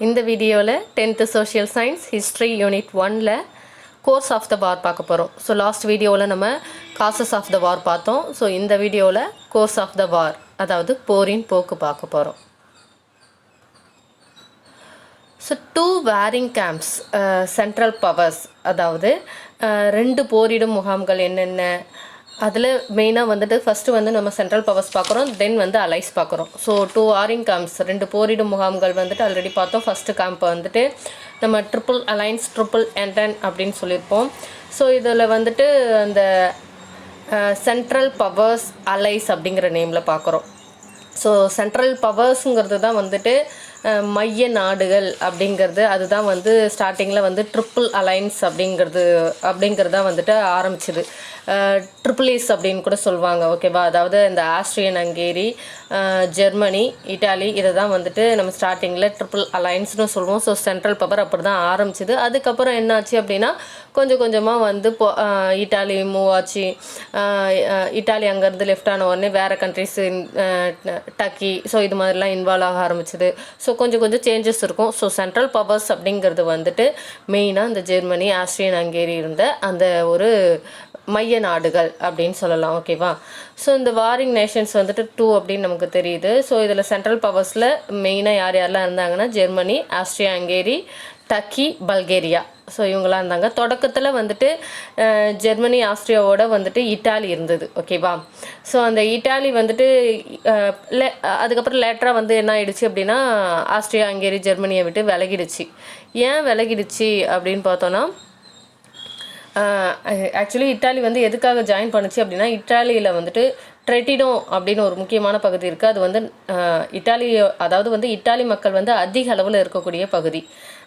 இந்த வீடியோவில் tenth social science history unit ஒனில் கோர்ஸ் ஆஃப் த வார் பார்க்க போகிறோம் ஸோ லாஸ்ட் வீடியோவில் நம்ம காசஸ் ஆஃப் த வார் பார்த்தோம். ஸோ இந்த வீடியோவில் கோர்ஸ் ஆஃப் த வார் அதாவது போரின் போக்கு பார்க்க போகிறோம் so two warring camps central powers அதாவது uh, ரெண்டு போரிடும் முகாம்கள் என்னென்ன அதில் மெயினாக வந்துட்டு ஃபஸ்ட்டு வந்து நம்ம சென்ட்ரல் பவர்ஸ் பார்க்குறோம் தென் வந்து அலைஸ் பார்க்குறோம் ஸோ டூ ஆரிங் கேம்ப்ஸ் ரெண்டு போரிடும் முகாம்கள் வந்துட்டு ஆல்ரெடி பார்த்தோம். ஃபஸ்ட்டு கேம்ப் வந்துட்டு நம்ம ட்ரிபிள் அலைன்ஸ் ட்ரிபிள் என்டன் அப்படின்னு சொல்லியிருப்போம். ஸோ இதில் வந்துட்டு அந்த சென்ட்ரல் பவர்ஸ் அலைஸ் அப்படிங்கிற நேமில் பார்க்குறோம் ஸோ சென்ட்ரல் பவர்ஸுங்கிறது தான் வந்துட்டு மைய நாடுகள் அப்படிங்கிறது அதுதான் வந்து ஸ்டார்டிங்கில் வந்து ட்ரிபிள் அலைன்ஸ் அப்படிங்கிறது அப்படிங்கிறது தான் வந்துட்டு ஆரம்பிச்சிது. ட்ரிபிளிஸ் அப்படின்னு கூட சொல்லுவாங்க ஓகேவா அதாவது இந்த ஆஸ்ட்ரியன் ஹங்கேரி ஜெர்மனி இட்டாலி இதை தான் வந்துட்டு நம்ம ஸ்டார்டிங்கில் ட்ரிபிள் அலைன்ஸ்னு சொல்லுவோம். ஸோ சென்ட்ரல் பவர் அப்படி தான் ஆரம்பிச்சிது. அதுக்கப்புறம் என்னாச்சு அப்படின்னா கொஞ்சம் கொஞ்சமாக வந்து இப்போ இட்டாலி மூவ் ஆச்சு. இட்டாலி அங்கேருந்து லெஃப்ட் ஆன உடனே வேறு கண்ட்ரிஸ் டக்கி. ஸோ இது மாதிரிலாம் இன்வால்வ் ஆக ஆரம்பிச்சிது. ஸோ கொஞ்சம் கொஞ்சம் சேஞ்சஸ் இருக்கும். ஸோ சென்ட்ரல் பவர்ஸ் அப்படிங்கிறது வந்துட்டு மெயினாக இந்த ஜெர்மனி ஆஸ்ட்ரியன் ஹங்கேரி இருந்த அந்த ஒரு மைய நாடுகள் அப்படின்னு சொல்லலாம். ஓகேவா ஸோ இந்த வாரிங் நேஷன்ஸ் வந்துட்டு டூ அப்படின்னு நமக்கு தெரியுது. ஸோ இதில் சென்ட்ரல் பவர்ஸில் மெயினாக யார் யாரெல்லாம் இருந்தாங்கன்னா Germany Austria Hungary Turkey Bulgaria. So இவங்களாம் இருந்தாங்க. தொடக்கத்தில் வந்துட்டு ஜெர்மனி ஆஸ்திரியாவோட வந்துட்டு இட்டாலி இருந்தது. ஓகேவா ஸோ அந்த இட்டாலி வந்துட்டு லே அதுக்கப்புறம் லேட்டராக வந்து என்ன ஆயிடுச்சு அப்படின்னா ஆஸ்திரியா ஹங்கேரி ஜெர்மனியை விட்டு விலகிடுச்சு. ஏன் விலகிடுச்சு அப்படின்னு பார்த்தோன்னா ஆக்சுவலி இட்டாலி வந்து எதுக்காக ஜாயின் பண்ணுச்சு அப்படின்னா இட்டாலியில் வந்துட்டு ட்ரெட்டினோ அப்படின்னு ஒரு முக்கியமான பகுதி இருக்குது அது வந்து இட்டாலி அதாவது வந்து இட்டாலி மக்கள் வந்து அதிக அளவில் இருக்கக்கூடிய பகுதி.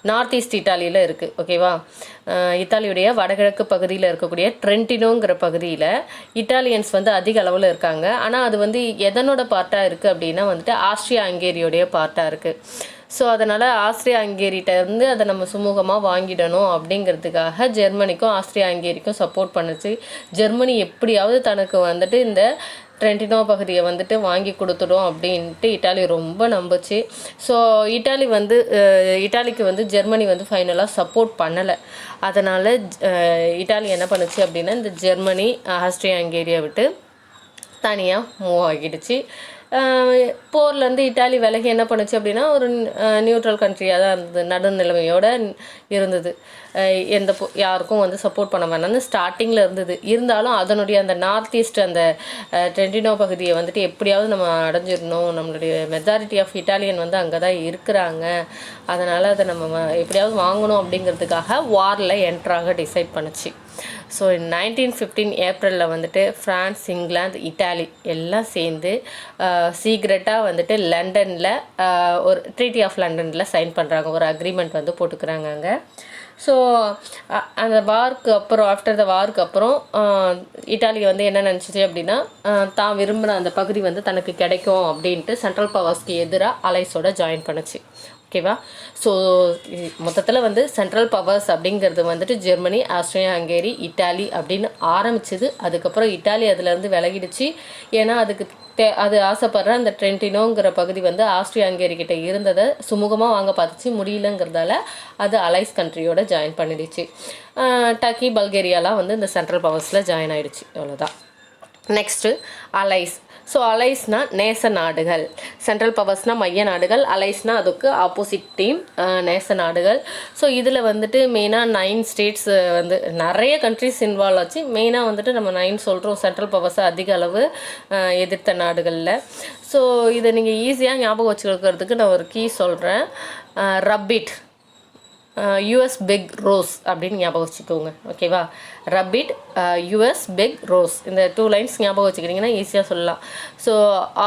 நார்த் ஈஸ்ட் இட்டாலியில் இருக்குது ஓகேவா இத்தாலியுடைய வடகிழக்கு பகுதியில் இருக்கக்கூடிய ட்ரென்டினோங்கிற பகுதியில் இட்டாலியன்ஸ் வந்து அதிக அளவில் இருக்காங்க. ஆனால் அது வந்து எதனோட பார்ட்டாக இருக்குது அப்படின்னா வந்துட்டு ஆஸ்ட்ரியா ஹங்கேரியோடைய பார்ட்டாக இருக்குது ஸோ அதனால் ஆஸ்திரியா ஹங்கேரிட்ட இருந்து அதை நம்ம சுமூகமாக வாங்கிடணும் அப்படிங்கிறதுக்காக ஜெர்மனிக்கும் ஆஸ்திரியா ஹங்கேரிக்கும் சப்போர்ட் பண்ணுச்சு. ஜெர்மனி எப்படியாவது தனக்கு வந்துட்டு இந்த ட்ரெண்டினோ பகுதியை வந்துட்டு வாங்கி கொடுத்துடும் அப்படின்ட்டு இட்டாலி ரொம்ப நம்புச்சு. ஸோ இட்டாலி வந்து இட்டாலிக்கு வந்து ஜெர்மனி வந்து ஃபைனலாக சப்போர்ட் பண்ணலை. அதனால் இட்டாலி என்ன பண்ணுச்சு அப்படின்னா இந்த ஜெர்மனி ஆஸ்திரியா ஹங்கேரியை விட்டு தனியாக மூவ் ஆகிடுச்சு. போர்லேருந்து இட்டாலி விலகி என்ன பண்ணுச்சு அப்படின்னா ஒரு நியூட்ரல் கண்ட்ரியாக தான் இருந்தது நடுநிலைமையோடு இருந்தது. எந்த பொ- யாருக்கும் வந்து சப்போர்ட் பண்ண வேணாம்னு ஸ்டார்டிங்கில் இருந்தது. இருந்தாலும் அதனுடைய அந்த நார்த் ஈஸ்ட் அந்த ட்ரெண்டினோ பகுதியை வந்துட்டு எப்படியாவது நம்ம அடைஞ்சிடணும். நம்மளுடைய மெஜாரிட்டி ஆஃப் இட்டாலியன் வந்து அங்கே தான் இருக்கிறாங்க. அதனால் அதை நம்ம எப்படியாவது வாங்கணும் அப்படிங்கிறதுக்காக வாரில் என்ட்ராக டிசைட் பண்ணுச்சு. ஸோ நைன்டீன் ஃபிஃப்டீன் ஏப்ரலில் வந்துட்டு ஃப்ரான்ஸ் இங்கிலாந்து இட்டாலி எல்லாம் சேர்ந்து சீக்ரெட்டாக வந்துட்டு லண்டனில் ஒரு ட்ரீட்டி ஆஃப் லண்டனில் சைன் பண்ணுறாங்க ஒரு அக்ரிமெண்ட் வந்து போட்டுக்கிறாங்க அங்கே. ஸோ அந்த வார்க்கு அப்புறம் ஆஃப்டர் த வார்க்கு அப்புறம் இட்டாலி வந்து என்ன நினச்சிச்சு அப்படின்னா தான் விரும்பின அந்த பகுதி வந்து தனக்கு கிடைக்கும் அப்படின்ட்டு சென்ட்ரல் பவர்ஸ்க்கு எதிராக அலைஸோட ஜாயின் பண்ணுச்சு. ஓகேவா? ஸோ மொத்தத்தில் வந்து சென்ட்ரல் பவர்ஸ் அப்படிங்கிறது வந்துட்டு ஜெர்மனி ஆஸ்திரியா ஹங்கேரி இட்டாலி அப்படின்னு ஆரம்பிச்சது. அதுக்கப்புறம் இட்டாலி அதுலேருந்து விலகிடுச்சு. ஏன்னா அதுக்கு தே அது ஆசைப்படுற அந்த ட்ரென்டினோங்கிற பகுதி வந்து ஆஸ்திரியா ஹங்கேரி கிட்ட இருந்ததை சுமூகமாக வாங்க பார்த்துச்சு. முடியலங்கிறதால அது அலைஸ் கண்ட்ரியோட ஜாயின் பண்ணிடுச்சு. டக்கி டர்க்கி பல்கேரியாலாம் வந்து இந்த சென்ட்ரல் பவர்ஸில் ஜாயின் ஆகிடுச்சு அவ்வளோதான் நெக்ஸ்ட்டு அலைஸ் ஸோ அலைஸ்னா நேச நாடுகள். சென்ட்ரல் பவர்ஸ்னால் மைய நாடுகள் அலைஸ்னால் அதுக்கு ஆப்போசிட் டீம் நேச நாடுகள். ஸோ இதில் வந்துட்டு மெயினாக நைன் ஸ்டேட்ஸ் வந்து நிறைய கண்ட்ரிஸ் இன்வால்வ் ஆச்சு. மெயினாக வந்துட்டு நம்ம நைன் சொல்கிறோம் சென்ட்ரல் பவர்ஸை அதிக அளவு எதிர்த்த நாடுகளில். ஸோ இதை நீங்கள் ஈஸியாக ஞாபகம் வச்சுக்கிறதுக்கு நான் ஒரு கீ சொல்கிறேன் ரப்பிட் யூஎஸ் பிக் ரோஸ் அப்படின்னு ஞாபகம் வச்சுக்கோங்க. ஓகேவா ரபிட் யூஎஸ் பிக் ரோஸ் இந்த டூ லைன்ஸ் ஞாபகம் வச்சுக்கிட்டிங்கன்னா ஈஸியாக சொல்லலாம். So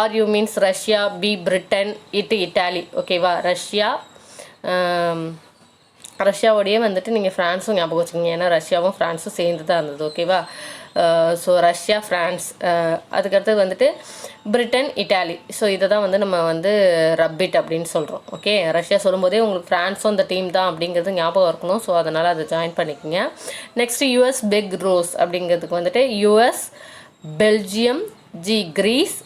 R U means Russia B Britain it Italy ஓகேவா ரஷ்யா ரஷ்யாவோடையே வந்துட்டு நீங்கள் ஃப்ரான்ஸும் ஞாபகம் வச்சுக்கோங்க. ஏன்னா ரஷ்யாவும் ஃப்ரான்ஸும் சேர்ந்து தான் இருந்தது ஓகேவா ஸோ ரஷ்யா ஃப்ரான்ஸ் அதுக்கடுத்து வந்துட்டு பிரிட்டன் இட்டாலி ஸோ இதை தான் வந்து நம்ம வந்து ரப்பிட் அப்படின்னு சொல்கிறோம் ஓகே ரஷ்யா சொல்லும்போதே உங்களுக்கு ஃப்ரான்ஸும் அந்த டீம் தான் அப்படிங்கிறது ஞாபகம் இருக்கணும். ஸோ அதனால் அதை ஜாயின் பண்ணிக்கோங்க. நெக்ஸ்ட் யூஎஸ் பிக் ரோஸ் அப்படிங்கிறதுக்கு வந்துட்டு US Belgium G Greece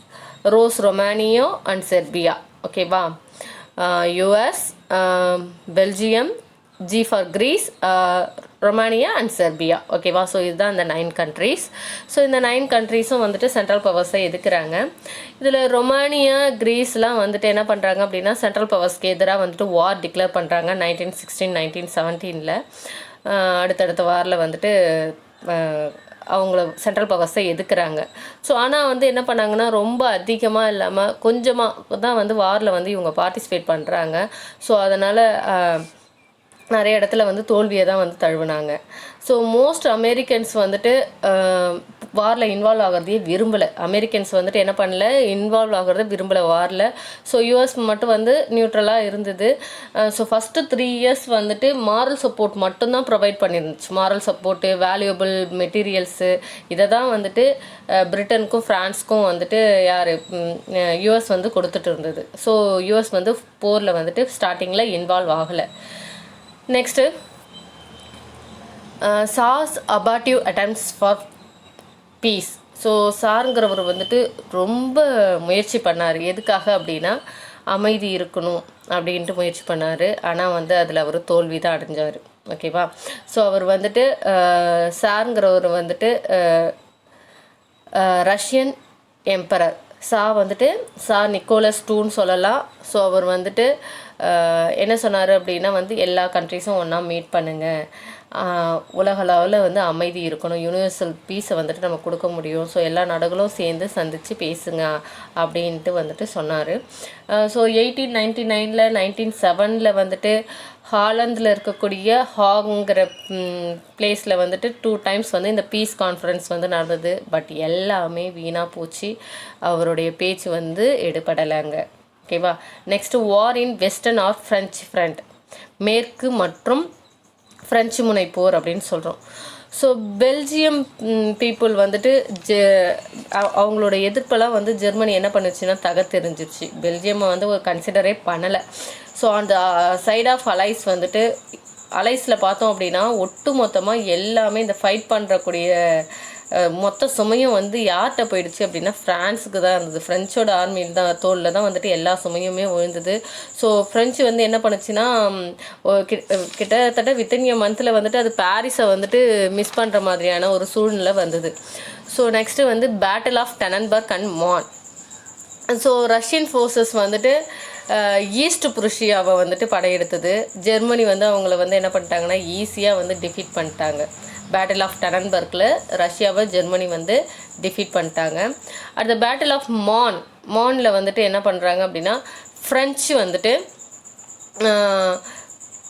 rose Romania and Serbia ஓகேவா US Belgium G for Greece Romania and Serbia ஓகேவா ஸோ இதுதான் இந்த நைன் கண்ட்ரீஸ் ஸோ இந்த நைன் கண்ட்ரீஸும் வந்துட்டு சென்ட்ரல் பவர்ஸை எதுக்குறாங்க இதில் ரொமானியா கிரீஸ்லாம் வந்துட்டு என்ன பண்ணுறாங்க அப்படின்னா சென்ட்ரல் பவர்ஸ்க்கு எதிராக வந்துட்டு வார் டிக்ளேர் பண்ணுறாங்க நைன்டீன் சிக்ஸ்டீன் நைன்டீன் செவன்டீனில் அடுத்தடுத்த வாரில் வந்துட்டு அவங்கள சென்ட்ரல் பவர்ஸை எதுக்குறாங்க ஸோ ஆனால் வந்து என்ன பண்ணாங்கன்னா ரொம்ப அதிகமாக இல்லாமல் கொஞ்சமாக தான் வந்து வாரில் வந்து இவங்க பார்ட்டிசிபேட் பண்ணுறாங்க ஸோ அதனால் நிறைய இடத்துல வந்து தோல்வியை தான் வந்து தழுவினாங்க. ஸோ மோஸ்ட் அமெரிக்கன்ஸ் வந்துட்டு வாரில் இன்வால்வ் ஆகிறதையே விரும்பலை. அமெரிக்கன்ஸ் வந்துட்டு என்ன பண்ணல? இன்வால்வ் ஆகிறத விரும்பலை வாரில் ஸோ யூஎஸ் மட்டும் வந்து நியூட்ரலாக இருந்தது. ஸோ ஃபஸ்ட்டு த்ரீ இயர்ஸ் வந்துட்டு மாரல் சப்போர்ட் மட்டும்தான் ப்ரொவைட் பண்ணியிருந்துச்சு மாரல் சப்போர்ட்டு வேல்யூபிள் மெட்டீரியல்ஸு இதை தான் வந்துட்டு பிரிட்டனுக்கும் ஃப்ரான்ஸ்க்கும் வந்துட்டு யார் யூஎஸ் வந்து கொடுத்துட்டு இருந்தது. ஸோ யூஎஸ் வந்து போரில் வந்துட்டு ஸ்டார்டிங்கில் இன்வால்வ் ஆகலை. Next sauce abortive attempts for peace so சாருங்கிறவர் வந்துட்டு ரொம்ப முயற்சி பண்ணார். எதுக்காக அப்படின்னா அமைதி இருக்கணும் அப்படின்ட்டு முயற்சி பண்ணார். ஆனால் வந்து அதில் அவர் தோல்வி தான் அடைஞ்சார் ஓகேவா ஸோ அவர் வந்துட்டு uh, சாருங்கிறவர் வந்துட்டு uh, uh, ரஷ்யன் எம்பரர் சா வந்துட்டு சா நிக்கோலஸ் டூன்னு சொல்லலாம். ஸோ அவர் வந்துட்டு என்ன சொன்னார் அப்படின்னா வந்து எல்லா கண்ட்ரிஸும் ஒன்றா மீட் பண்ணுங்கள் உலகளவில் வந்து அமைதி இருக்கணும். யூனிவர்சல் பீஸை வந்துட்டு நம்ம கொடுக்க முடியும். ஸோ எல்லா நாடுகளும் சேர்ந்து சந்தித்து பேசுங்க அப்படின்ட்டு வந்துட்டு சொன்னார். ஸோ எயிட்டீன் நைன்டி நைனில் நைன்டீன் செவனில் வந்துட்டு ஹாலந்தில் இருக்கக்கூடிய ஹாங்கிற பிளேஸில் வந்துட்டு டூ டைம்ஸ் வந்து இந்த பீஸ் கான்ஃபரன்ஸ் வந்து நடந்தது. பட் எல்லாமே வீணாக போச்சு. அவருடைய பேச்சு வந்து எடுபடலைங்க. ஓகேவா next war in western of French front மேற்கு மற்றும் ஃப்ரெஞ்சு முனை போர் அப்படின்னு சொல்கிறோம் ஸோ பெல்ஜியம் பீப்புள் வந்துட்டு ஜெ அவங்களோட எதிர்ப்பெல்லாம் வந்து ஜெர்மனி என்ன பண்ணுச்சுன்னா தகத்தெரிஞ்சிருச்சு பெல்ஜியமை வந்து ஒரு கன்சிடரே பண்ணலை. ஸோ அந்த சைட் ஆஃப் அலைஸ் வந்துட்டு அலைஸில் பார்த்தோம் அப்படின்னா ஒட்டு மொத்தமாக எல்லாமே இந்த ஃபைட் பண்ணுறக்கூடிய மொத்த சுமையும் வந்து யார்கிட்ட போயிடுச்சு அப்படின்னா ஃப்ரான்ஸுக்கு தான் இருந்தது. ஃப்ரெஞ்சோட ஆர்மியில் தான் தோலில் தான் வந்துட்டு எல்லா சுமையுமே விழுந்தது ஸோ ஃப்ரெஞ்சு வந்து என்ன பண்ணுச்சுன்னா கி- கிட்டத்தட்ட வித்தின் எ மந்தில் வந்துட்டு அது பாரிஸை வந்துட்டு மிஸ் பண்ணுற மாதிரியான ஒரு சூழ்நிலை வந்தது. ஸோ நெக்ஸ்ட்டு வந்து பேட்டில் ஆஃப் டெனன்பர்க் அண்ட் மான் ஸோ ரஷ்யன் ஃபோர்ஸஸ் வந்துட்டு ஈஸ்ட் புருஷியாவை வந்துட்டு படையெடுத்தது. ஜெர்மனி வந்து அவங்கள வந்து என்ன பண்ணிட்டாங்கன்னா ஈஸியாக வந்து டிஃபீட் பண்ணிட்டாங்க. பேட்டில் ஆஃப் டனன்பர்க்கில் ரஷ்யாவை ஜெர்மனி வந்து டிஃபீட் பண்ணிட்டாங்க. அடுத்த பேட்டில் ஆஃப் மான் மானில் வந்துட்டு என்ன பண்ணுறாங்க அப்படின்னா ஃப்ரெஞ்சு வந்துட்டு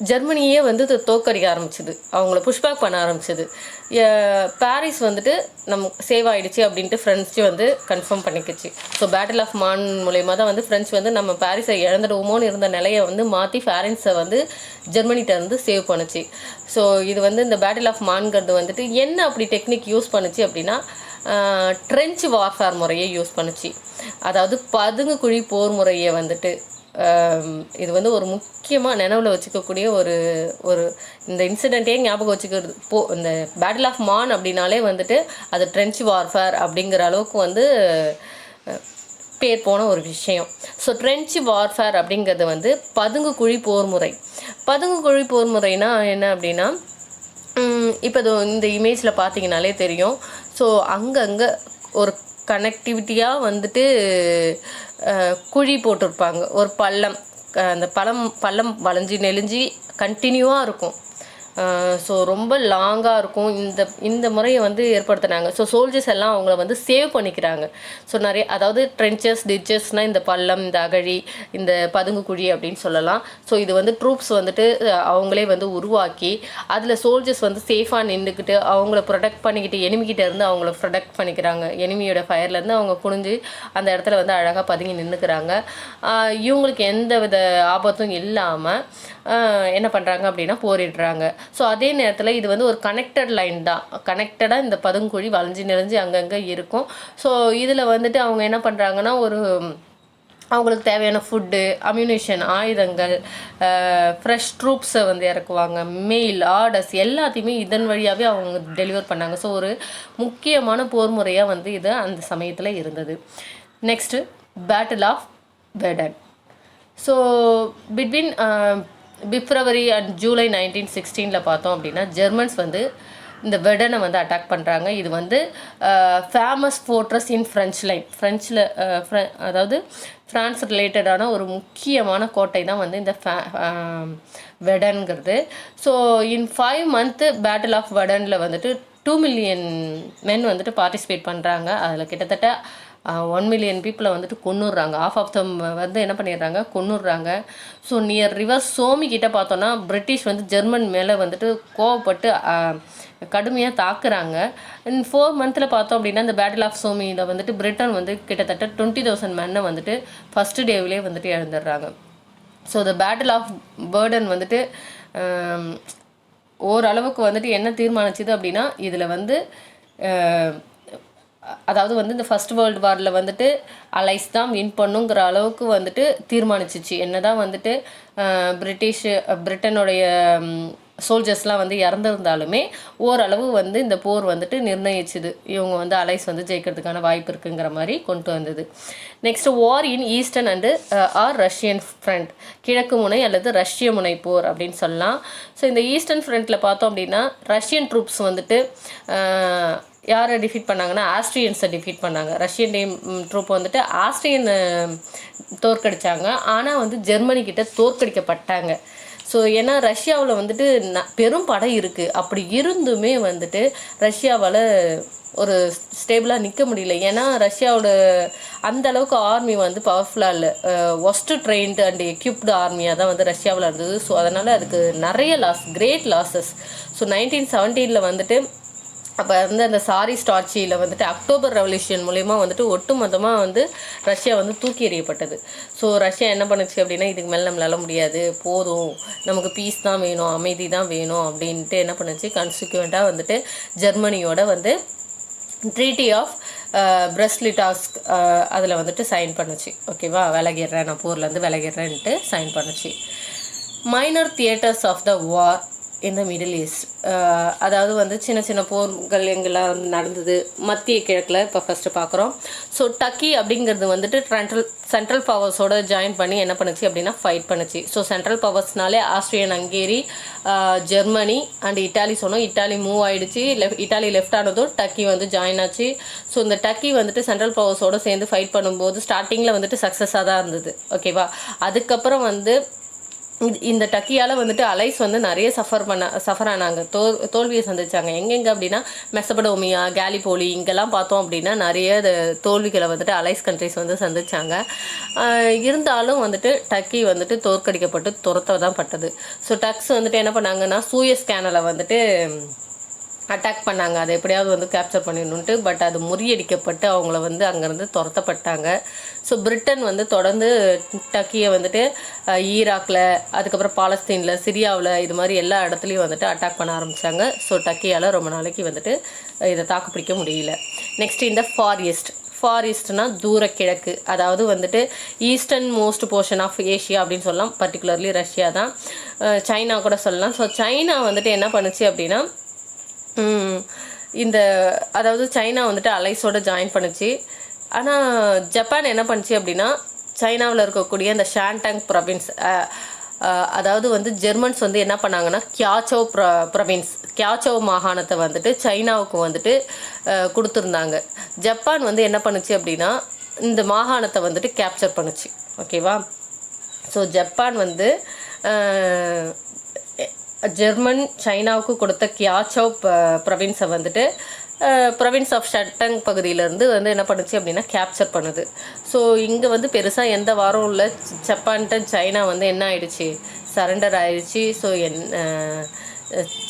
ஜெர்மனியே வந்து தோக்கடிக்க ஆரம்பிச்சுது. அவங்கள புஷ்பேக் பண்ண ஆரம்பிச்சது. பாரிஸ் வந்துட்டு நம் சேவ் ஆகிடுச்சு அப்படின்ட்டு ஃப்ரெண்ட்ஸ் வந்து கன்ஃபார்ம் பண்ணிக்கிச்சு. ஸோ பேட்டில் ஆஃப் மான் மூலயமா தான் வந்து ஃப்ரெண்ட்ஸ் வந்து நம்ம பாரிஸை இழந்துடுவோமோன்னு இருந்த நிலையை வந்து மாற்றி பாரிஸை வந்து ஜெர்மனிகிட்ட இருந்து சேவ் பண்ணுச்சு. ஸோ இது வந்து இந்த பேட்டில் ஆஃப் மான்கிறது வந்துட்டு என்ன அப்படி டெக்னிக் யூஸ் பண்ணுச்சு அப்படின்னா ட்ரென்ச் வார்ஃபேர் முறையை யூஸ் பண்ணுச்சு. அதாவது பதுங்கு குழி போர் முறையை வந்துட்டு இது வந்து ஒரு முக்கியமாக நினைவில் வச்சுக்கக்கூடிய ஒரு ஒரு இந்த இன்சிடெண்ட்டே ஞாபகம் வச்சுக்கிறது. போ இந்த பேட்டில் ஆஃப் மான் அப்படின்னாலே வந்துட்டு அது ட்ரெஞ்ச் வார்ஃபேர் அப்படிங்கிற அளவுக்கு வந்து பேர் போன ஒரு விஷயம். ஸோ ட்ரென்ச் வார்ஃபேர் அப்படிங்கிறது வந்து பதுங்கு குழி போர் முறை. பதுங்கு குழி போர் முறைனா என்ன அப்படின்னா இப்போ இந்த இமேஜில் பார்த்தீங்கனாலே தெரியும். ஸோ அங்கங்கே ஒரு கனெக்டிவிட்டியாக வந்துட்டு குழி போட்டிருப்பாங்க. ஒரு பள்ளம். அந்த பழம் பள்ளம் வளைஞ்சி நெளிஞ்சு கண்டினியூவாக இருக்கும். ஸோ ரொம்ப லாங்காக இருக்கும். இந்த இந்த முறையை வந்து ஏற்படுத்தினாங்க. ஸோ சோல்ஜர்ஸ் எல்லாம் அவங்கள வந்து சேவ் பண்ணிக்கிறாங்க. ஸோ நிறைய அதாவது ட்ரென்ச்சஸ் டிச்சஸ்னால் இந்த பள்ளம் இந்த அகழி இந்த பதுங்கு குழி அப்படின்னு சொல்லலாம். ஸோ இது வந்து ட்ரூப்ஸ் வந்துட்டு அவங்களே வந்து உருவாக்கி அதில் சோல்ஜர்ஸ் வந்து சேஃபாக நின்றுக்கிட்டு அவங்கள ப்ரொடெக்ட் பண்ணிக்கிட்டு எனிமிக்கிட்ட இருந்து அவங்கள ப்ரொடெக்ட் பண்ணிக்கிறாங்க. எனிமியோட ஃபயர்லேருந்து அவங்க குனிஞ்சு அந்த இடத்துல வந்து அழகாக பதுங்கி நின்றுக்கிறாங்க இவங்களுக்கு எந்த வித ஆபத்தும் இல்லாமல் என்ன பண்ணுறாங்க அப்படின்னா போரிடுறாங்க. ஸோ அதே நேரத்தில் இது வந்து ஒரு கனெக்டட் லைன் தான். கனெக்டடாக இந்த பதுங்குழி வளைஞ்சு நெளிஞ்சு அங்கங்கே இருக்கும். ஸோ இதில் வந்துட்டு அவங்க என்ன பண்ணுறாங்கன்னா ஒரு அவங்களுக்கு தேவையான ஃபுட்டு அம்யூனிஷன் ஆயுதங்கள் ஃப்ரெஷ் ட்ரூப்ஸை வந்து இறக்குவாங்க. மெயில் ஆர்டர்ஸ் எல்லாத்தையுமே இதன் வழியாகவே அவங்க டெலிவர் பண்ணாங்க. ஸோ ஒரு முக்கியமான போர் முறையாக வந்து இது அந்த சமயத்தில் இருந்தது. Next battle of Verdun so between February and July nineteen சிக்ஸ்டீனில் பார்த்தோம் அப்படின்னா ஜெர்மன்ஸ் வந்து இந்த வெடனை வந்து அட்டாக் பண்ணுறாங்க இது வந்து famous fortress in French line ஃப்ரெஞ்சில் அதாவது ஃப்ரான்ஸ் ரிலேட்டடான ஒரு முக்கியமான கோட்டை தான் வந்து இந்த ஃபே வெடன்கிறது. So in five month battle of வெடனில் வந்துட்டு டூ மில்லியன் மென் வந்துட்டு பார்ட்டிசிபேட் பண்ணுறாங்க அதில் கிட்டத்தட்ட ஒன் மில்லியன் பீப்புளை வந்துட்டு கொன்னுடுறாங்க. ஆஃப் ஆஃப் தம் வந்து என்ன பண்ணிடுறாங்க? கொன்னுடுறாங்க. ஸோ நியர் ரிவர் சோமி கிட்ட பார்த்தோன்னா பிரிட்டிஷ் வந்து ஜெர்மன் மேலே வந்துட்டு கோவப்பட்டு கடுமையாக தாக்குறாங்க. இன் ஃபோர் மந்தில் பார்த்தோம் அப்படின்னா இந்த பேட்டில் ஆஃப் சோமியில் வந்துட்டு பிரிட்டன் வந்து கிட்டத்தட்ட டுவெண்ட்டி தௌசண்ட் மேனை வந்துட்டு ஃபஸ்ட்டு டேவிலே வந்துட்டு இழந்துடுறாங்க. So the battle of Verdun வந்துட்டு ஓரளவுக்கு வந்துட்டு என்ன தீர்மானிச்சுது அப்படின்னா இதில் வந்து அதாவது வந்து இந்த ஃபர்ஸ்ட் வேர்ல்டு வாரில் வந்துட்டு அலைஸ் தான் வின் பண்ணுங்கிற அளவுக்கு வந்துட்டு தீர்மானிச்சிச்சு. என்னதான் வந்துட்டு பிரிட்டிஷ் பிரிட்டனுடைய சோல்ஜர்ஸ்லாம் வந்து இறந்துருந்தாலுமே ஓரளவு வந்து இந்த போர் வந்துட்டு நிர்ணயிச்சுது. இவங்க வந்து அலைஸ் வந்து ஜெயிக்கிறதுக்கான வாய்ப்பு இருக்குங்கிற மாதிரி கொண்டு வந்தது. Next war in eastern and or Russian front கிழக்கு முனை அல்லது ரஷ்ய முனை போர் அப்படின்னு சொல்லலாம். ஸோ இந்த ஈஸ்டர்ன் ஃப்ரண்ட்டில் பார்த்தோம் அப்படின்னா ரஷ்யன் ட்ரூப்ஸ் வந்துட்டு uh, யாரை டிஃபீட் பண்ணாங்கன்னா ஆஸ்ட்ரியன்ஸை டிஃபீட் பண்ணாங்க. ரஷ்யன் டீம் ட்ரூப் வந்துட்டு ஆஸ்ட்ரியன் uh, தோற்கடிச்சாங்க. ஆனால் வந்து ஜெர்மனி கிட்ட தோற்கடிக்கப்பட்டாங்க. ஸோ ஏன்னா ரஷ்யாவில் வந்துட்டு ந பெரும் படை இருக்குது அப்படி இருந்துமே வந்துட்டு ரஷ்யாவால் ஒரு ஸ்டேபிளாக நிற்க முடியல. ஏன்னா ரஷ்யாவோட அந்த அளவுக்கு ஆர்மி வந்து பவர்ஃபுல்லாக இல்லை. ஒஸ்ட்டு ட்ரெயின்டு அண்ட் எக்யூப்டு ஆர்மியாக தான் வந்து ரஷ்யாவில் இருந்தது. ஸோ அதனால் அதுக்கு நிறைய loss great losses so nineteen செவன்டீனில் வந்துட்டு அப்போ வந்து அந்த சாரி ஸ்டாட்சியில் வந்துட்டு அக்டோபர் ரெவல்யூஷன் மூலயமா வந்துட்டு ஒட்டுமொத்தமாக வந்து ரஷ்யா வந்து தூக்கி எறியப்பட்டது. ஸோ ரஷ்யா என்ன பண்ணுச்சு அப்படின்னா இதுக்கு மேலே நம்மளால முடியாது போதும் நமக்கு பீஸ் தான் வேணும் அமைதி தான் வேணும் அப்படின்ட்டு என்ன பண்ணுச்சு? கன்சிக்வெண்ட்டாக வந்துட்டு ஜெர்மனியோட வந்து ட்ரீட்டி ஆஃப் பிரஸ்லிட்டாஸ்க் அதில் வந்துட்டு சைன் பண்ணுச்சு. ஓகேவா விலகிடுறேன் நான் போர்லேருந்து விலகிடுறேன்ட்டு சைன் பண்ணுச்சு. Minor theatres of the war இந்த மிடில் ஈஸ்ட் அதாவது வந்து சின்ன சின்ன போர்கள் எங்கெல்லாம் வந்து நடந்தது மத்திய கிழக்கில் இப்போ ஃபஸ்ட்டு பார்க்குறோம் ஸோ டக்கி அப்படிங்கிறது வந்துட்டு சென்ட்ரல் சென்ட்ரல் பவர்ஸோட ஜாயின் பண்ணி என்ன பண்ணுச்சு அப்படின்னா ஃபைட் பண்ணுச்சு. So central பவர்ஸ்னாலே Austrian Hungary Germany and Italy சொன்னோம். இட்டாலி மூவ் ஆகிடுச்சு லெஃப்ட் இட்டாலி லெஃப்ட் ஆனதும் டக்கி வந்து ஜாயின் ஆச்சு. ஸோ இந்த டக்கி வந்துட்டு சென்ட்ரல் பவர்ஸோடு சேர்ந்து ஃபைட் பண்ணும்போது ஸ்டார்டிங்கில் வந்துட்டு சக்ஸஸாக தான் இருந்தது. ஓகேவா அதுக்கப்புறம் வந்து இந்த டக்கியால் வந்துட்டு அலைஸ் வந்து நிறைய சஃபர் பண்ண சஃபர் ஆனாங்க. தோ தோல்வியை சந்திச்சாங்க. எங்கெங்கே அப்படின்னா மெசபடோமியா கேலிபோலி இங்கெல்லாம் பார்த்தோம் அப்படின்னா நிறைய இது தோல்விகளை வந்துட்டு அலைஸ் கண்ட்ரிஸ் வந்து சந்திச்சாங்க. இருந்தாலும் வந்துட்டு டக்கி வந்துட்டு தோற்கடிக்கப்பட்டு துரத்த தான் பட்டது. ஸோ டக்ஸ் வந்துட்டு என்ன பண்ணாங்கன்னா சூயஸ் கேனலை வந்துட்டு அட்டாக் பண்ணாங்க. அதை எப்படியாவது வந்து கேப்சர் பண்ணிடணுன்ட்டு பட் அது முறியடிக்கப்பட்டு அவங்கள வந்து அங்கேருந்து துரத்தப்பட்டாங்க. ஸோ பிரிட்டன் வந்து தொடர்ந்து டக்கியை வந்துட்டு ஈராக்கில் அதுக்கப்புறம் பாலஸ்தீனில் சிரியாவில் இது மாதிரி எல்லா இடத்துலையும் வந்துட்டு அட்டாக் பண்ண ஆரம்பித்தாங்க ஸோ டக்கியால் ரொம்ப நாளைக்கு வந்துட்டு இதை தாக்குப்பிடிக்க முடியல. நெக்ஸ்ட் இந்த ஃபாரியஸ்ட் ஃபாரிஸ்ட்னா தூர கிழக்கு. அதாவது வந்துட்டு eastern most portion of Asia அப்படின்னு சொல்லலாம். பர்டிகுலர்லி ரஷ்யா தான். சைனா கூட சொல்லலாம். ஸோ சைனா வந்துட்டு என்ன பண்ணுச்சு அப்படின்னா இந்த அதாவது சைனா வந்துட்டு அலைஸோட ஜாயின் பண்ணுச்சு. ஆனால் ஜப்பான் என்ன பண்ணுச்சு அப்படின்னா சைனாவில் இருக்கக்கூடிய அந்த ஷான்டாங் ப்ரொவின்ஸ் அதாவது வந்து ஜெர்மன்ஸ் வந்து என்ன பண்ணாங்கன்னா கியாச்சோ ப்ர ப்ரொவின்ஸ் கியாச்சோ மாகாணத்தை வந்துட்டு சைனாவுக்கு வந்துட்டு கொடுத்துருந்தாங்க. ஜப்பான் வந்து என்ன பண்ணுச்சு அப்படின்னா இந்த மாகாணத்தை வந்துட்டு கேப்சர் பண்ணுச்சு. ஓகேவா? ஸோ ஜப்பான் வந்து ஜெர்மன் சைனாவுக்கு கொடுத்த கியாச்சோ ப்ரவின்ஸை வந்துட்டு ப்ரவின்ஸ் ஆஃப் ஷட்டங் பகுதியிலேருந்து வந்து என்ன பண்ணுச்சு அப்படின்னா கேப்சர் பண்ணுது. ஸோ இங்கே வந்து பெருசாக எந்த வாரம் இல்லை. ஜப்பான்கிட்ட சைனா வந்து என்ன ஆயிடுச்சு? சரண்டர் ஆயிடுச்சு. ஸோ என்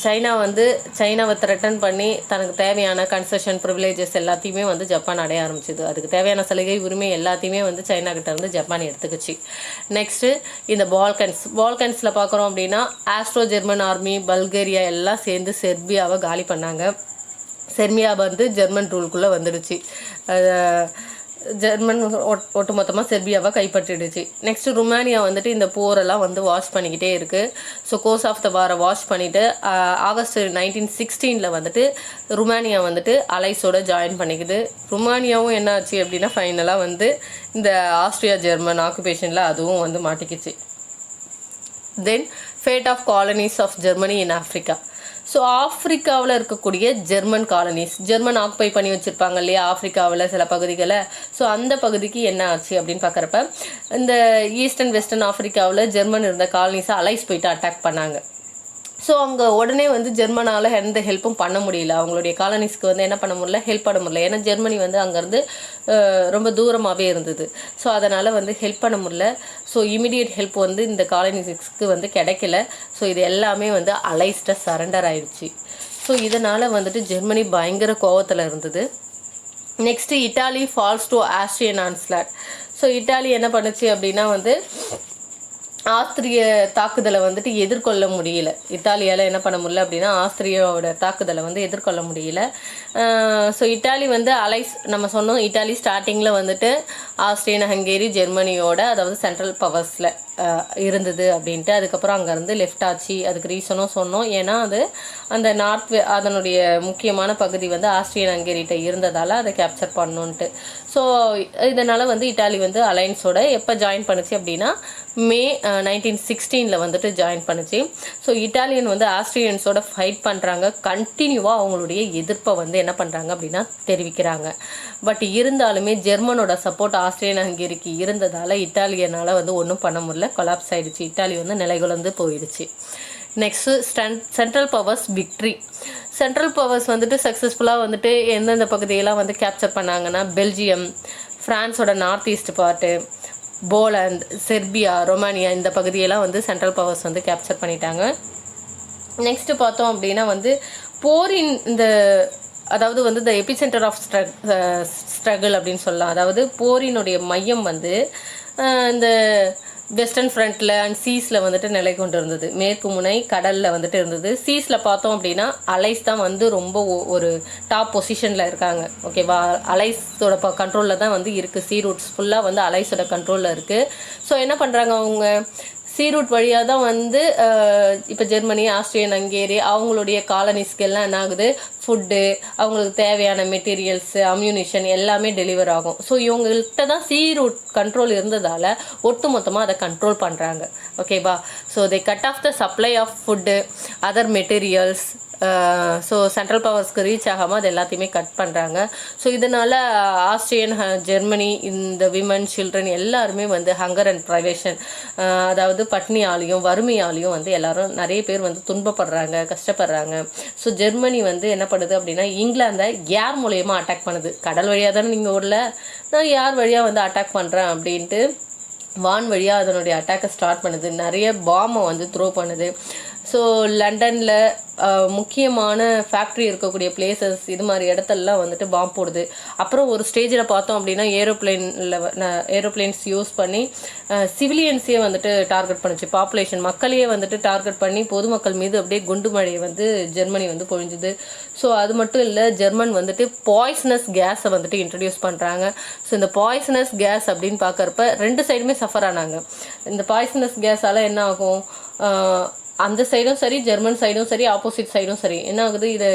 சைனா வந்து சைனாவை த்ரெட்டன் பண்ணி தனக்கு தேவையான கன்செஷன் ப்ரிவிலேஜஸ் எல்லாத்தையுமே வந்து ஜப்பான் அடைய ஆரம்பிச்சிது. அதுக்கு தேவையான சலுகை உரிமை எல்லாத்தையுமே வந்து சைனா கிட்ட இருந்து ஜப்பான் எடுத்துக்கிச்சு. நெக்ஸ்ட்டு இந்த பால்கன்ஸ் பால்கன்ஸில் பார்க்குறோம் அப்படின்னா ஆஸ்ட்ரோ ஜெர்மன் ஆர்மி பல்கேரியா எல்லாம் சேர்ந்து செர்பியாவை காலி பண்ணாங்க. செர்மியா வந்து ஜெர்மன் ரூல்குள்ளே வந்துடுச்சு. ஜெர்மன் ஒட்- ஒட்டுமொத்தமாக செர்பியாவை கைப்பற்றிடுச்சு. நெக்ஸ்ட் ருமானியா வந்துட்டு இந்த போரெல்லாம் வந்து வாஷ் பண்ணிக்கிட்டே இருக்குது ஸோ கோர்ஸ் ஆஃப் த வாரை வாஷ் பண்ணிவிட்டு ஆகஸ்ட் நைன்டீன் சிக்ஸ்டீனில் வந்துட்டு ருமானியா வந்துட்டு அலைஸோட ஜாயின் பண்ணிக்குது. ருமானியாவும் என்ன ஆச்சு அப்படின்னா ஃபைனலாக வந்து இந்த ஆஸ்ட்ரியா ஜெர்மன் ஆக்குபேஷனில் அதுவும் வந்து மாட்டிக்கிச்சு. Then fate of colonies of Germany in Africa so ஆஃப்ரிக்காவில் இருக்கக்கூடிய ஜெர்மன் காலனிஸ் ஜெர்மன் ஆக்குபை பண்ணி வச்சுருப்பாங்க இல்லையா ஆஃப்ரிக்காவில் சில பகுதிகளை. ஸோ அந்த பகுதிக்கு என்ன ஆச்சு அப்படின்னு பார்க்குறப்ப இந்த ஈஸ்டர்ன் வெஸ்டர்ன் ஆஃப்ரிக்காவில் ஜெர்மன் இருந்த காலனிஸை அலைஸ் போயிட்டு அட்டாக் பண்ணாங்க. ஸோ அங்கே உடனே வந்து ஜெர்மனால் எந்த ஹெல்ப்பும் பண்ண முடியல. அவங்களுடைய காலனிஸ்க்கு வந்து என்ன பண்ண முடியல? ஹெல்ப் பண்ண முடியல. ஏன்னா ஜெர்மனி வந்து அங்கேருந்து ரொம்ப தூரமாகவே இருந்தது. ஸோ அதனால் வந்து ஹெல்ப் பண்ண முடியல. ஸோ இமிடியட் ஹெல்ப் வந்து இந்த காலனிஸ்க்கு வந்து கிடைக்கல. ஸோ இது எல்லாமே வந்து அலைஸ்டாக சரண்டர் ஆயிடுச்சு. ஸோ இதனால் வந்துட்டு ஜெர்மனி பயங்கர கோவத்தில் இருந்தது. Next Italy falls to Austrian onslaught so Italy என்ன பண்ணுச்சு அப்படின்னா வந்து ஆஸ்திரிய தாக்குதலை வந்துட்டு எதிர்கொள்ள முடியல. இத்தாலியால் என்ன பண்ண முடியல அப்படின்னா ஆஸ்திரியாவோட தாக்குதலை வந்து எதிர்கொள்ள முடியல. ஸோ இட்டாலி வந்து அலைஸ் நம்ம சொன்னோம் இட்டாலி ஸ்டார்டிங்கில் வந்துட்டு ஆஸ்திரியன் ஹங்கேரி ஜெர்மனியோட அதாவது சென்ட்ரல் பவர்ஸில் இருந்தது அப்படின்ட்டு அதுக்கப்புறம் அங்கேருந்து லெஃப்ட் ஆச்சு. அதுக்கு ரீசனும் சொன்னோம். ஏன்னா அது அந்த நார்த் அதனுடைய முக்கியமான பகுதி வந்து ஆஸ்திரியன் ஹங்கேரிட்ட இருந்ததால் அதை கேப்சர் பண்ணணுன்ட்டு ஸோ இதனால் வந்து இட்டாலி வந்து அலைன்ஸோட எப்போ ஜாயின் பண்ணுச்சு அப்படின்னா மே நைன்டீன் சிக்ஸ்டீனில் வந்துட்டு ஜாயின் பண்ணுச்சு. ஸோ இட்டாலியன் வந்து ஆஸ்திரியன்ஸோட ஃபைட் பண்ணுறாங்க கண்டினியூவாக அவங்களுடைய எதிர்ப்பை வந்து என்ன பண்ணுறாங்க அப்படின்னா தெரிவிக்கிறாங்க. பட் இருந்தாலுமே ஜெர்மனோட சப்போர்ட் ஆஸ்திரியன் ஹங்கேரிக்கு இருந்ததால் இட்டாலியனால் வந்து ஒன்றும் பண்ண முடியல. கொலாப்ஸ் ஆகிடுச்சு இட்டாலி வந்து நிலைகுலந்து போயிடுச்சு. Next stun central powers victory central powers வந்துட்டு சக்ஸஸ்ஃபுல்லாக வந்துட்டு எந்தெந்த பகுதியெல்லாம் வந்து கேப்சர் பண்ணாங்கன்னா Belgium ஃப்ரான்ஸோட north east part Poland Serbia Romania இந்த பகுதியெல்லாம் வந்து சென்ட்ரல் பவர்ஸ் வந்து கேப்சர் பண்ணிட்டாங்க. நெக்ஸ்ட்டு பார்த்தோம் அப்படின்னா வந்து போரின் இந்த அதாவது வந்து இந்த எபிசென்டர் ஆஃப் ஸ்ட்ரக் ஸ்ட்ரகிள் அப்படின்னு சொல்லலாம். அதாவது போரினுடைய மையம் வந்து இந்த வெஸ்டர்ன் ஃப்ரண்ட்டில் அண்ட் சீஸில் வந்துட்டு நிலை கொண்டு இருந்தது மேற்கு முனை கடலில் வந்துட்டு இருந்தது. சீஸில் பார்த்தோம் அப்படின்னா அலைஸ் தான் வந்து ரொம்ப ஒரு டாப் பொசிஷனில் இருக்காங்க. ஓகேவா அலைஸோட ப கண்ட்ரோலில் தான் வந்து இருக்குது சீ ரூட்ஸ் ஃபுல்லாக வந்து அலைஸோட கண்ட்ரோலில் இருக்குது ஸோ என்ன பண்ணுறாங்க அவங்க? சீ ரூட் வழியாக தான் வந்து இப்போ ஜெர்மனி ஆஸ்திரியன் ஹங்கேரி அவங்களுடைய காலனிஸ்க்கெல்லாம் என்ன ஆகுது ஃபுட்டு அவங்களுக்கு தேவையான மெட்டீரியல்ஸு அம்யூனிஷன் எல்லாமே டெலிவர் ஆகும். ஸோ இவங்கள்ட்ட தான் சீ ரூட் கண்ட்ரோல் இருந்ததால் ஒட்டு மொத்தமாக அதை கண்ட்ரோல் பண்ணுறாங்க ஓகேவா so they cut off the supply of food other materials so central பவர்ஸ்க்கு reach ஆகாமல் அது எல்லாத்தையுமே கட் பண்ணுறாங்க ஸோ இதனால் ஆஸ்திரியன் ஹ- ஜெர்மனி இந்த விமன் சில்ட்ரன் எல்லாருமே வந்து ஹங்கர் அண்ட் ப்ரைவேஷன் அதாவது பட்னியாலையும் வறுமையாலையும் வந்து எல்லாரும் நிறைய பேர் வந்து துன்பப்படுறாங்க கஷ்டப்படுறாங்க. ஸோ ஜெர்மனி வந்து என்ன பண்ணுது அப்படின்னா இங்கிலாந்தை கேர் மூலயமா அட்டாக் பண்ணுது? கடல் வழியாக தானே நீங்கள் ஊரில்? நான் யார் வழியாக வந்து அட்டாக் பண்ணுறேன் அப்படின்ட்டு வான் வழியாக அதனுடைய அட்டாக்கை ஸ்டார்ட் பண்ணுது. நிறைய பாம்பை வந்து த்ரோ பண்ணுது. ஸோ லண்டனில் முக்கியமான ஃபேக்ட்ரி இருக்கக்கூடிய பிளேசஸ் இது மாதிரி இடத்தெல்லாம் வந்துட்டு பாம்பு போடுது. அப்புறம் ஒரு ஸ்டேஜில் பார்த்தோம் அப்படின்னா ஏரோப்ளைனில் ஏரோப்ளேன்ஸ் யூஸ் பண்ணி சிவிலியன்ஸையே வந்துட்டு டார்கெட் பண்ணுச்சு. பாப்புலேஷன் மக்களையே வந்துட்டு டார்கெட் பண்ணி பொதுமக்கள் மீது அப்படியே குண்டு மழையை வந்து ஜெர்மனி வந்து பொழிஞ்சுது. ஸோ அது மட்டும் இல்லை ஜெர்மன் வந்துட்டு பாய்சனஸ் கேஸை வந்துட்டு இன்ட்ரடியூஸ் பண்ணுறாங்க ஸோ இந்த பாய்சனஸ் கேஸ் அப்படின்னு பார்க்குறப்ப ரெண்டு சைடுமே சஃபர் ஆனாங்க. இந்த பாய்சனஸ் கேஸால் என்ன ஆகும்? அந்த சைடும் சரி ஜெர்மன் சைடும் சரி ஆப்போசிட் சைடும் சரி. என்ன ஆகுது? இதை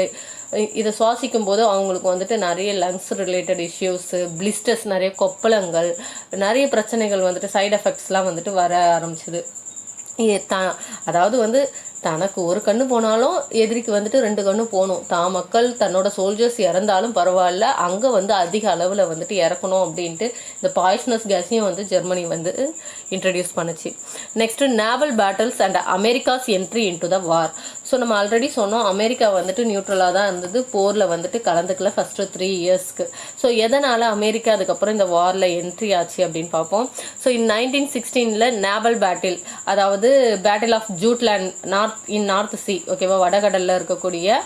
இதை சுவாசிக்கும் போது அவங்களுக்கு வந்துட்டு நிறைய லங்ஸ் ரிலேட்டட் இஷ்யூஸு பிளிஸ்டர்ஸ் நிறைய கொப்பளங்கள் நிறைய பிரச்சனைகள் வந்துட்டு சைடு எஃபெக்ட்ஸ்லாம் வந்துட்டு வர ஆரம்பிச்சுது. த அதாவது வந்து தனக்கு ஒரு கண்ணு போனாலும் எதிரிக்கு வந்துட்டு ரெண்டு கண்ணு போகணும். தான் மக்கள் தன்னோட சோல்ஜர்ஸ் இறந்தாலும் பரவாயில்ல. அங்கே வந்து அதிக அளவில் வந்துட்டு இறக்கணும் அப்படின்ட்டு இந்த பாய்ஸ்னஸ் கேஸையும் வந்து ஜெர்மனி வந்து இன்ட்ரடியூஸ் பண்ணுச்சு. Next naval battles and America's entry into the war so நம்ம ஆல்ரெடி சொன்னோம் அமெரிக்கா வந்துட்டு நியூட்ரலாக தான் இருந்தது. போரில் வந்துட்டு கலந்துக்கல ஃபஸ்ட்டு த்ரீ இயர்ஸ்க்கு ஸோ எதனால் அமெரிக்கா அதுக்கப்புறம் இந்த வாரில் என்ட்ரி ஆச்சு அப்படின்னு பார்ப்போம். ஸோ இன் நைன்டீன் சிக்ஸ்டீனில் நேவல் பேட்டில் அதாவது battle of Jutland north in north sea ஓகேவா வடகடலில் இருக்கக்கூடிய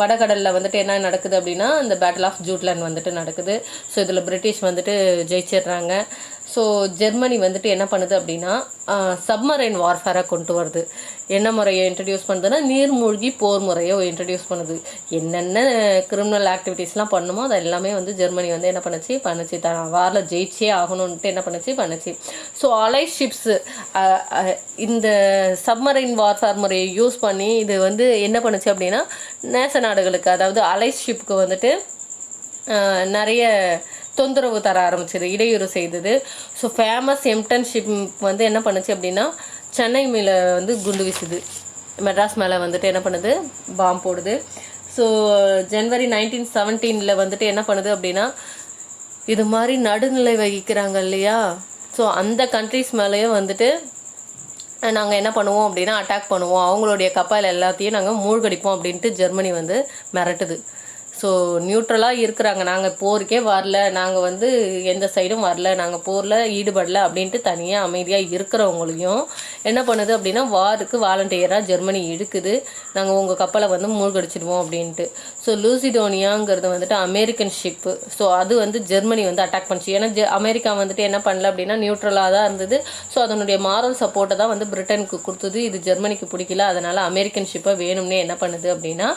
வடகடலில் வந்துட்டு என்ன நடக்குது அப்படின்னா இந்த பேட்டில் ஆஃப் ஜூட்லேண்ட் வந்துட்டு நடக்குது. ஸோ இதில் பிரிட்டிஷ் வந்துட்டு ஜெயிச்சிடுறாங்க. ஸோ ஜெர்மனி வந்துட்டு என்ன பண்ணுது அப்படின்னா சப்மரைன் வார்ஃபேராக கொண்டு வருது. என்ன முறையை இன்ட்ரடியூஸ் பண்ணுதுன்னா நீர்மூழ்கி போர் முறையை இன்ட்ரடியூஸ் பண்ணுது. என்னென்ன கிரிமினல் ஆக்டிவிட்டீஸ்லாம் பண்ணுமோ அது எல்லாமே வந்து ஜெர்மனி வந்து என்ன பண்ணுச்சு? பண்ணுச்சு. த வாரில் ஜெயிச்சே ஆகணும்ன்ட்டு என்ன பண்ணுச்சு? பண்ணுச்சு. ஸோ அலை ஷிப்ஸு இந்த சப்மரைன் வார்ஃபேர் முறையை யூஸ் பண்ணி இது வந்து என்ன பண்ணுச்சு அப்படின்னா நேச நாடுகளுக்கு அதாவது அலை ஷிப்புக்கு வந்துட்டு நிறைய தொந்தரவு தர ஆரம்பிச்சது இடையூறு செய்தது. ஸோ ஃபேமஸ் எம்டன்ஷிப் வந்து என்ன பண்ணுச்சு அப்படின்னா சென்னை மேலே வந்து குண்டு வீசுது. மெட்ராஸ் மேலே வந்துட்டு என்ன பண்ணுது? பாம்பு போடுது. ஸோ ஜனவரி நைன்டீன் செவன்டீனில் வந்துட்டு என்ன பண்ணுது அப்படின்னா இது மாதிரி நடுநிலை வகிக்கிறாங்க இல்லையா? ஸோ அந்த கண்ட்ரிஸ் மேலேயும் வந்துட்டு நாங்கள் என்ன பண்ணுவோம் அப்படின்னா அட்டாக் பண்ணுவோம். அவங்களுடைய கப்பல் எல்லாத்தையும் நாங்கள் மூழ்கடிப்போம் அப்படின்ட்டு ஜெர்மனி வந்து மிரட்டுது. ஸோ நியூட்ரலாக இருக்கிறாங்க. நாங்கள் போருக்கே வரல. நாங்கள் வந்து எந்த சைடும் வரல. நாங்கள் போரில் ஈடுபடல அப்படின்ட்டு தனியாக அமைதியாக இருக்கிறவங்களையும் என்ன பண்ணுது அப்படின்னா வாருக்கு வாலண்டியராக ஜெர்மனி இழுக்குது. நாங்கள் உங்கள் கப்பலை வந்து மூழ்கடிச்சிடுவோம் அப்படின்ட்டு. ஸோ லூசிடோனியாங்கிறது வந்துட்டு அமெரிக்கன் ஷிப்பு ஸோ அது வந்து ஜெர்மனி வந்து அட்டாக் பண்ணுச்சு. ஏன்னா ஜெ அமெரிக்கா வந்துட்டு என்ன பண்ணல அப்படின்னா நியூட்ரலாக தான் இருந்தது. ஸோ அதனுடைய மாரல் சப்போர்ட்டை தான் வந்து பிரிட்டனுக்கு கொடுத்தது. இது ஜெர்மனிக்கு பிடிக்கல. அதனால் அமெரிக்கன் ஷிப்பை வேணும்னே என்ன பண்ணுது அப்படின்னா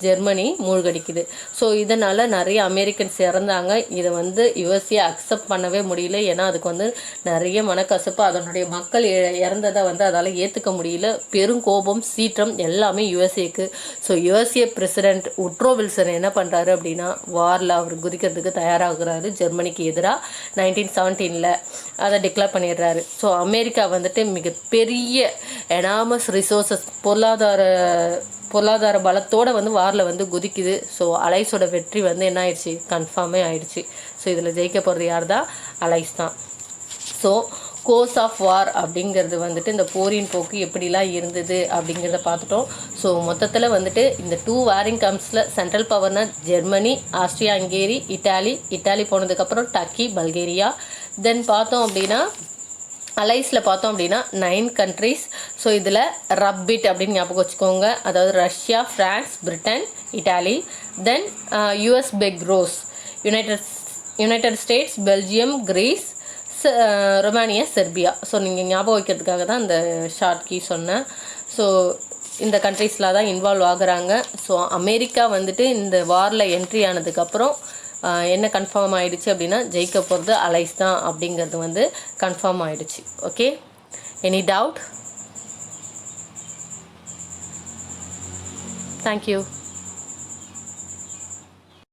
ஜெர்மனி மூழ்கடிக்குது. ஸோ இதனால் நிறைய அமெரிக்கன்ஸ் இறந்தாங்க இதை வந்து யுஎஸ்ஏ அக்செப்ட் பண்ணவே முடியல. ஏன்னா அதுக்கு வந்து நிறைய மனக்கசப்பு. அதனுடைய மக்கள் இ- இறந்ததை வந்து அதால் ஏற்றுக்க முடியல. பெருங்கோபம் சீற்றம் எல்லாமே யுஎஸ்ஏக்கு so USA president Woodrow Wilson என்ன பண்ணுறாரு அப்படின்னா வாரில் அவர் குதிக்கிறதுக்கு தயாராகிறாரு. ஜெர்மனிக்கு எதிராக நைன்டீன் செவன்டீனில் அதை டிக்ளேர் பண்ணிடுறாரு. ஸோ அமெரிக்கா வந்துட்டு மிகப்பெரிய எனாமஸ் ரிசோர்சஸ் பொருளாதார பொருளாதார பலத்தோடு வந்து வாரில் வந்து குதிக்குது. ஸோ அலைஸோட வெற்றி வந்து என்ன ஆயிடுச்சு? கன்ஃபார்மே ஆயிடுச்சு. ஸோ இதில் ஜெயிக்க போகிறது யார் தான் அலைஸ் தான். ஸோ கோர்ஸ் ஆஃப் வார் அப்படிங்கிறது வந்துட்டு இந்த போரின் போக்கு எப்படிலாம் இருந்தது அப்படிங்கிறத பார்த்துட்டோம். ஸோ மொத்தத்தில் வந்துட்டு இந்த டூ வாரிங் கம்ஸில் central பவர்னா Germany Austria Hungary Italy Italy போனதுக்கப்புறம் டர்க்கி பல்கேரியா. தென் பார்த்தோம் அப்படின்னா அலைஸில் பார்த்தோம் அப்படின்னா நைன் கண்ட்ரீஸ் ஸோ இதில் ரப்பிட் அப்படின்னு ஞாபகம் வச்சுக்கோங்க. அதாவது Russia France Britain Italy then US big rose United United States Belgium Greece Romania Serbia so நீங்கள் ஞாபகம் வைக்கிறதுக்காக தான் இந்த ஷார்ட் கீ சொன்னேன். ஸோ இந்த கண்ட்ரீஸில் தான் இன்வால்வ் ஆகுறாங்க. ஸோ அமெரிக்கா வந்துட்டு இந்த வாரில் என்ட்ரி ஆனதுக்கப்புறம் என்ன கன்ஃபார்ம் ஆகிடுச்சு அப்படின்னா ஜெயிக்க போகிறது அலைஸ் தான் அப்படிங்கிறது வந்து கன்ஃபார்ம் ஆகிடுச்சு ஓகே எனி டவுட் தேங்க்யூ